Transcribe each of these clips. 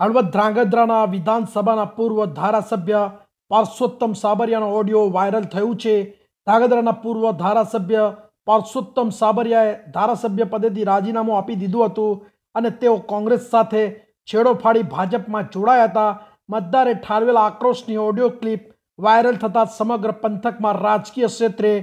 હળવદ ધ્રાંગધ્રાના વિધાનસભાના પૂર્વ ધારાસભ્ય પરસોત્તમ સાબરિયાનો ઓડિયો વાયરલ થયું છે. ધ્રાંગધ્રાના પૂર્વ ધારાસભ્ય પરસોત્તમ સાબરિયાએ ધારાસભ્ય પદેથી રાજીનામું આપી દીધું હતું અને તેઓ કોંગ્રેસ સાથે છેડો ફાડી ભાજપમાં જોડાયા હતા. મતદારે ઠાલવેલા આક્રોશની ઓડિયો ક્લિપ વાયરલ થતાં સમગ્ર પંથકમાં રાજકીય ક્ષેત્રે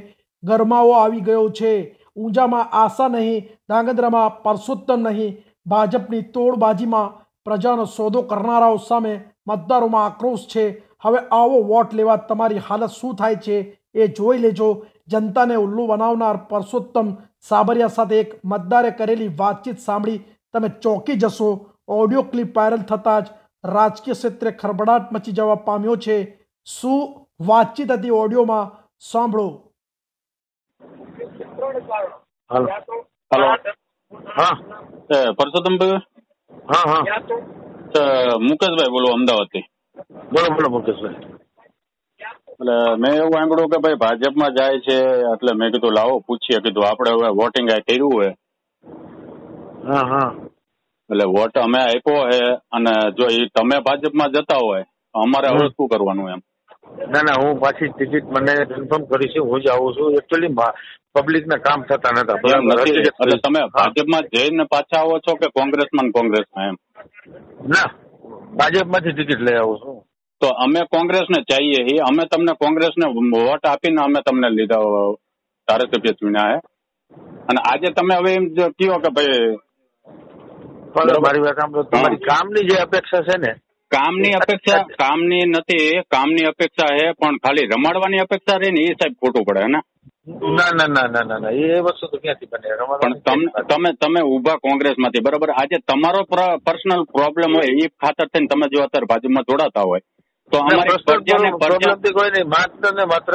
ગરમાવો આવી ગયો છે. ઊંઝામાં આશા નહીં ધ્રાંગધ્રામાં પરસોત્તમ નહીં, ભાજપની તોડબાજીમાં પ્રજાનો સોદો કરનારાઓ સામે મતદારોમાં આક્રોશ છે. હવે આવો વોટ લેવા તમારી હાલત શું થાય છે એ જોઈ લેજો. જનતાને ઉલ્લુ બનાવનાર પરસોત્તમ સાબરિયા સાથે એક મતદારે કરેલી વાતચીત સાંભળી તમે ચોંકી જશો. ઓડિયો ક્લિપ વાયરલ થતાં જ રાજકીય ક્ષેત્રે ખરબડાટ મચી જવા પામ્યો છે. શું વાતચીત હતી ઓડિયોમાં? સાંભળો. હા. પરસોત્તમ પરસોત્તમભાઈ હા હા. મુકેશભાઈ બોલો અમદાવાદથી. બોલો બોલો મુકેશભાઈ. એટલે મેં એવું સાંભળ્યું કે ભાઈ ભાજપમાં જાય છે એટલે મેં કીધું લાવો પૂછીએ. કીધું આપણે હવે વોટિંગ આ કર્યું હોય? હા હા. એટલે વોટ અમે આપ્યો હે અને જો એ તમે ભાજપમાં જતા હોય તો અમારે હવે શું કરવાનું એમ? ના ના હું પાછી ટિકિટ મને કન્ફર્મ કરી છે હું જ આવું છું. એકચ્યુઅલી પબ્લિક ના કામ થતા નતા. તમે હા. ભાજપમાં જઈને પાછા આવો છો કે કોંગ્રેસમાં ને કોંગ્રેસમાં એમ? ના ભાજપમાંથી ટિકિટ લઈ આવું છું. તો અમે કોંગ્રેસને ચાહીએ છીએ. અમે તમને કોંગ્રેસને વોટ આપીને અમે તમને લીધા ધારાસભ્ય ચૂંટ્યા હે. અને આજે તમે હવે એમ કયો કે ભાઈ. મારી વાત સાંભળો. તમારી કામની જે અપેક્ષા છે ને કામની અપેક્ષા કામની નથી કામની અપેક્ષા છે પણ ખાલી રમાડવાની અપેક્ષા રહે ને એ સાહેબ ખોટું પડે ને? ના ના ના ના ના ના એ વસ્તુ તો ક્યાંથી બને? પણ રમાડવાની તમ? તમે તમે ઊભા કોંગ્રેસમાંથી બરાબર? આજે તમારો પર્સનલ પ્રોબ્લેમ હોય એ ખાતર થઈને તમે જો અત્યારે ભાજપમાં જોડાતા હોય તો અમારે કોઈ નહીં માત્ર ને માત્ર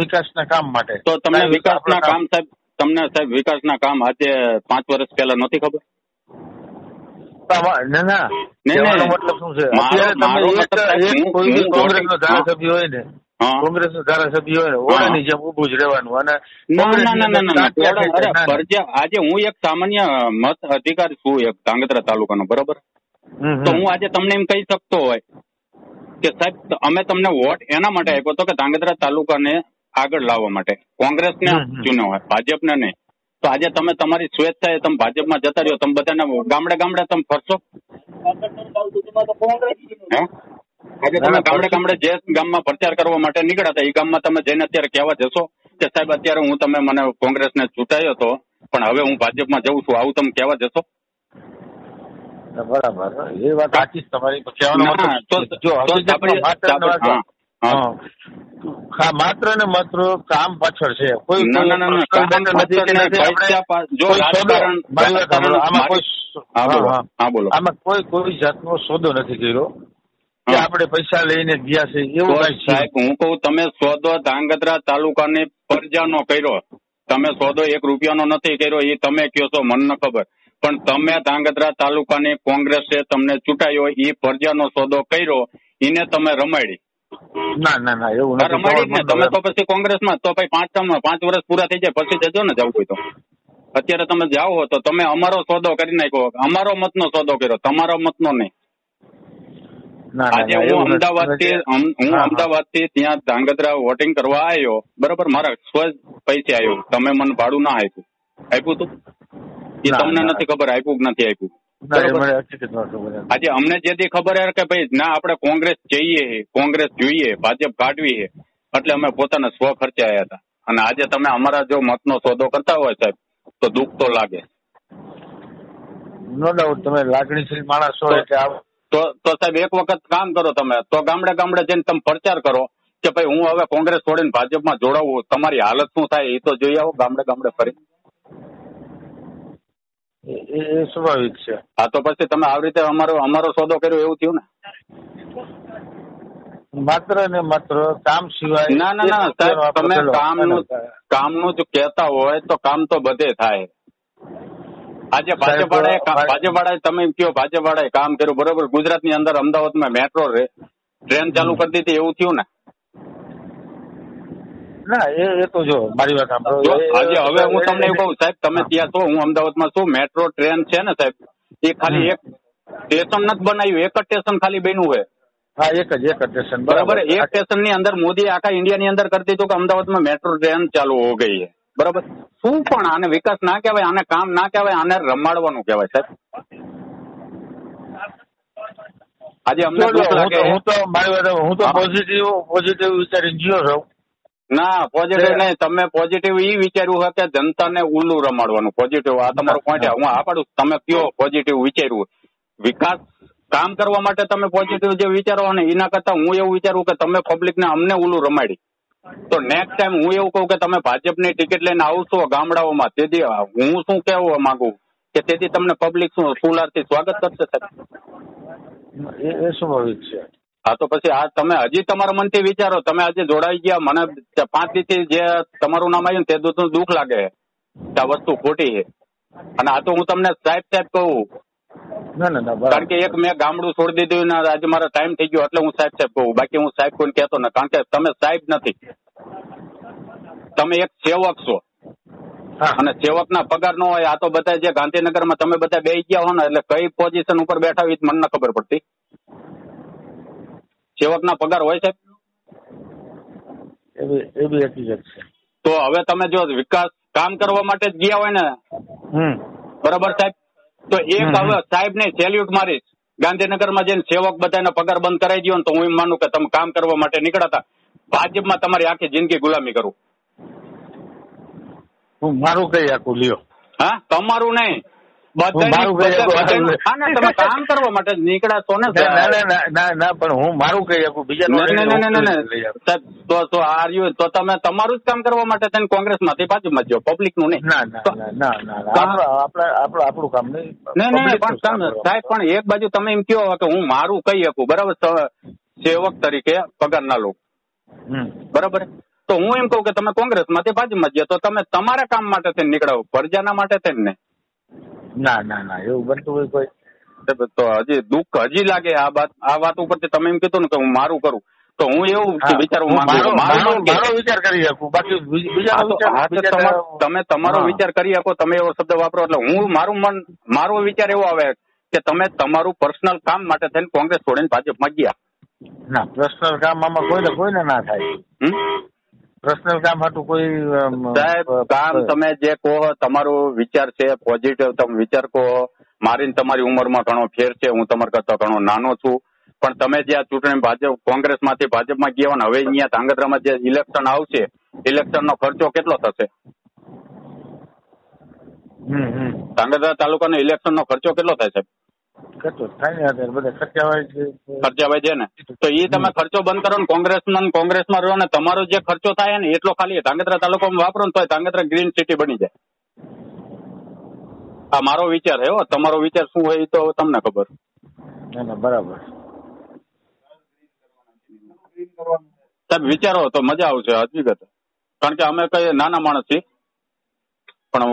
વિકાસના કામ માટે. તો તમને વિકાસના કામ સાહેબ તમને સાહેબ વિકાસના કામ આજે પાંચ વર્ષ પહેલા નથી ખબર? તમા- ના ના. મતલબ શું છે? ધારાસભ્ય હોય ને ધારાસભ્ય હોય ને ઓળાની જેમ જ રહેવાનું. અને આજે હું એક સામાન્ય મત અધિકાર છું એક ધાંગધ્રા તાલુકાનો બરોબર. તો હું આજે તમને એમ કહી શકતો હોય કે સાહેબ અમે તમને વોટ એના માટે આપ્યો હતો કે ધાંગધ્રા તાલુકાને આગળ લાવવા માટે. કોંગ્રેસને. ચૂન્યો હોય ભાજપને નહીં. તો આજે તમે તમારી સ્વેચ્છાએ તમે ભાજપમાં જતા રહ્યો તમે બધાને ગામડે ગામડે તમે ફરશો? આજે તમે ગામડે ગામડે જે ગામમાં પ્રચાર કરવા માટે નીકળ્યા હતા એ ગામમાં તમે જઈને અત્યારે કહેવા જશો કે સાહેબ અત્યારે હું તમે મને કોંગ્રેસને ચૂંટાયો હતો પણ હવે હું ભાજપમાં જઉં છું આવું તમે કહેવા જશો? બરાબર. એ વાત સાચી તમારી માત્ર ને માત્ર- હા, હા. હા. હા, માત્ર ને માત્ર કામ પાછળ છે કોઈ આમાં કોઈ કોઈ જાતનો સોદો નથી કર્યો. કે આપણે પૈસા લઈને ગયા છે એવું સાહેબ હું કહું તમે સોદો ધાંગધ્રા તાલુકાની પરજાનો કર્યો. તમે સોદો એક રૂપિયાનો નથી કર્યો એ તમે કયો છો મને ન ખબર. પણ તમે ધાંગધ્રા તાલુકાની કોંગ્રેસે તમને ચૂંટાયો એ પરજાનો સોદો કર્યો એને તમે રમાડી. ના ના ના એવું નથી. ને તમે તો પછી કોંગ્રેસમાં તો પછી પાંચ ટર્મ- પાંચ વર્ષ પૂરા થઈ જાય પછી જજો ને જવું હોય તો. અત્યારે તમે જાઓ હો તો તમે અમારો સોદો કરી નાખ્યો અમારો મતનો સોદો કર્યો તમારો મતનો નહીં. ના, ના, આજે હું અમદાવાદથી હા. અમદાવાદથી ત્યાં ધાંગધ્રા વોટિંગ કરવા આવ્યો. બરોબર મારા સ્વ પૈસે આવ્યો. તમે મને ભાડું ના આપ્યું. આપ્યું તું? એ તમને નથી ખબર આપ્યું કે નથી આપ્યું? આજે અમને જેથી ખબર હે કે ભાઈ ના આપણે કોંગ્રેસ જઈએ કોંગ્રેસ જોઈએ ભાજપ કાઢવી છે એટલે અમે પોતાના સ્વ ખર્ચે આવ્યા હતા. અને આજે તમે અમારા જો મતનો સોદો કરતા હોય સાહેબ તો દુઃખ તો લાગે. નો ડાઉટ તમે લાગણીશીલ માણસ છો એટલે આવ- તો તો સાહેબ એક વખત કામ કરો તમે. તો ગામડે ગામડે જઈને તમે પ્રચાર કરો કે ભાઈ હું હવે કોંગ્રેસ છોડીને ભાજપમાં જોડાવું તમારી હાલત શું થાય એ તો જોઈ આવો ગામડે ગામડે ફરી એ સ્વાભાવિક છે. હા તો પછી તમે આવી રીતે અમારો અમારો સોદો કર્યો એવું થયું ને? માત્ર ને માત્ર કામ સિવાય ના ના ના સાહેબ તમે કામનું કામનું જો કહેતા હોય તો કામ તો બધે થાય. આજે ભાજપવાળાએ ભાજપવાળાએ તમે એમ કહો ભાજપવાળાએ કામ કર્યું બરોબર? ગુજરાતની અંદર અમદાવાદમાં મેટ્રો ટ્રેન ચાલુ કરી દીધી એવું થયું ને? ના એ એ તો જો મારી વાત સાંભળો. આજે હવે હું તમને કહું સાહેબ તમે ત્યાં છો હું અમદાવાદમાં છું મેટ્રો ટ્રેન છે ને સાહેબ એ ખાલી એક સ્ટેશન નથી બનાવ્યું એક જ સ્ટેશન ખાલી બન્યું છે. હા એક જ એક જ સ્ટેશન બરાબર. એક સ્ટેશનની અંદર મોદી આખા ઇન્ડિયા ની અંદર કરી દીધું કે અમદાવાદમાં મેટ્રો ટ્રેન ચાલુ હો ગઈ છે. બરાબર? શું પણ આને વિકાસ ના કહેવાય આને કામ ના કહેવાય આને રમાડવાનું કહેવાય સાહેબ. આજે અમને હું તો- લાગે. હું તો મારી વાત હું તો પોઝિટિવ પોઝિટિવ વિચારી ગયો છું. ના પોઝિટિવ નહીં. તમે પોઝિટિવ ઈ વિચાર્યું હશે કે જનતાને ઉલ્લું રમાડવાનું. પોઝિટિવ આ તમારો પોઈન્ટ હું આ પાડું. તમે કયો પોઝિટિવ વિચાર્યું? વિકાસ કામ કરવા માટે તમે પોઝિટિવ જે વિચારો ને એના કરતા હું એવું વિચારું કે તમે પબ્લિકને અમને ઉલ્લું રમાડી. તો નેક્સ્ટ ટાઈમ હું એવું કહું કે તમે ભાજપની ટિકિટ લઈને આવશો ગામડાઓમાં તેથી હું શું કહેવા માંગુ? કે તેથી તમને પબ્લિક શું ફૂલારથી સ્વાગત કરશે સાહેબ. એ એ સ્વાભાવિક છે. હા તો પછી આ તમે હજી તમારા મનથી વિચારો. તમે આજે જોડાઈ ગયા મને પાંચથી જે તમારું નામ આવ્યું ને તે દૂધનું દુઃખ લાગે. આ વસ્તુ ખોટી છે. અને આ તો હું તમને સાહેબ સાહેબ કહું. ના ના ના કારણ કે એક મેં ગામડું છોડી દીધું ને આજે મારો ટાઈમ થઈ ગયો એટલે હું સાહેબ સાહેબ કહું. બાકી હું સાહેબ કોઈને કહેતો ને કારણ કે તમે સાહેબ નથી. તમે એક સેવક છો. હા. અને સેવકના પગાર નો હોય આ તો બધા જે ગાંધીનગરમાં તમે બધા બે ગયા હો ને એટલે કઈ પોઝિશન ઉપર બેઠા હોય મને ખબર પડતી. સેવકના પગાર હોય હકીકત છે. તો હવે તમે જો વિકાસ કામ કરવા માટે જ ગયા હોય ને? બરાબર સાહેબ? તો એક. હવે સાહેબ ને સેલ્યુટ મારીશ. ગાંધીનગરમાં જઈને સેવક બધાને પગાર બંધ કરાવી દો ને તો હું એમ માનું કે તમે કામ કરવા માટે નીકળ્યા હતા ભાજપમાં તમારી આખી જિંદગી ગુલામી કરું. હું મારું કઈ આખું લ્યો. હા? તમારું નહીં. તમે કામ કરવા માટે નીકળ્યા છો ને ના ના પણ હું મારું બીજા તો તો તો તમે તમારું જ કામ કરવા માટે થઈને કોંગ્રેસમાંથી ભાજપમાં જો પબ્લિકનું નહીં. ના ના આપણે આપણે આપણે આપણું કામ નહીં. નહીં નહીં પણ. સાહેબ પણ એક બાજુ તમે એમ કહો કે હું મારું કહી શકું બરાબર? સેવક તરીકે પગાર ના લો હમ. બરાબર? તો હું એમ કહું કે તમે કોંગ્રેસમાંથી ભાજપમાં જ તો તમે તમારા કામ માટે થઈને નીકળાવો પ્રજાના માટે થઈને ને ના ના ના એવું બનતું હોય કોઈ. તો હજી દુઃખ હજી લાગે આ વાત આ વાત ઉપરથી તમે એમ કીધું ને કે હું મારું કરું તો હું એવું વિચારવું માંગુ વિચાર કરી શકું. બાકી બીજ- તમે તમારો વિચાર કરી શકો તમે એવો શબ્દ વાપરો એટલે હું મારું મન મારો વિચાર એવો આવે કે તમે તમારું પર્સનલ કામ માટે થઈને કોંગ્રેસ છોડીને ભાજપમાં ગયા. ના પર્સનલ કામ આમાં કોઈને કોઈને ના થાય? પર્સનલ કામ હતું કોઈ સાહેબ કામ તમે જે કહો તમારો વિચાર છે પોઝિટિવ તમે વિચાર કહો મારી ને તમારી ઉંમરમાં ઘણો ફેર છે હું તમારા કરતા ઘણો નાનો છું. પણ તમે જે આ ચૂંટણી ભાજપ કોંગ્રેસમાંથી ભાજપમાં ગયા હોય ને હવે અહીંયા ધાંગધ્રામાં જે ઇલેક્શન આવશે ઇલેક્શનનો ખર્ચો કેટલો થશે? ધાંગધ્રા તાલુકાનો ઇલેક્શનનો ખર્ચો કેટલો થાય છે ખર્ચો થાય ને અત્યારે બધા ખર્ચા હોય છે. ને. તો એ તમે ખર્ચો બંધ કરો ને કોંગ્રેસમાં કોંગ્રેસમાં રહો ને તમારો જે ખર્ચો થાય ને એટલો ખાલી ધાંગધ્રા તાલુકામાં વાપરો ને તો ધાંગધ્રા ગ્રીન સિટી બની જાય. આ મારો વિચાર હે તમારો વિચાર શું હોય એ તો તમને ખબર. બરાબર. સાહેબ વિચારો તો મજા આવશે હકીકત કારણ કે અમે કઈ નાના માણસ છીએ. પણ